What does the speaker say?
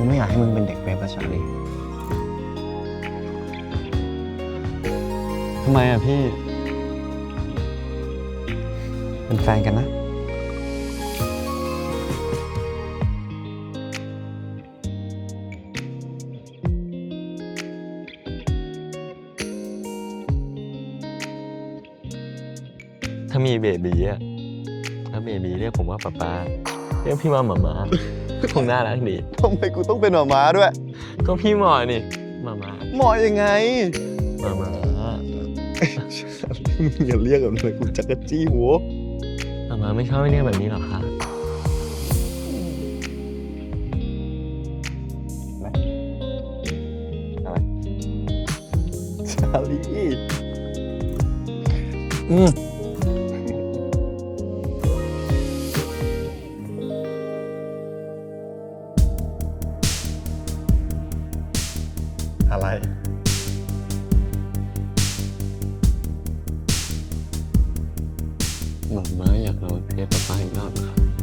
กูไม่อยากให้มึงเป็นเด็กเวฟอะชาลีทำไมอะพี่ เป็นแฟนกันนะ ถ้ามีเบบีอะ ถ้าเบบีเรียกผมว่าป๊าป๊า เรียกพี่ว่าหมามาคงน่ารักดีทำไมกูต้องเป็นหมาม้าด้วย ก็พี่หมอนี่หมามาหมอยังไงหมามามึงอย่าเรียกแบบนั้นกูจักรจี้หัวหมามาไม่ชอบให้เรียกแบบนี้หรอคะอะไรชาลีอืม อะไรหนุ่มน้อยอยากโดนเพป๊าป๊าอีกรอบเหรอครับ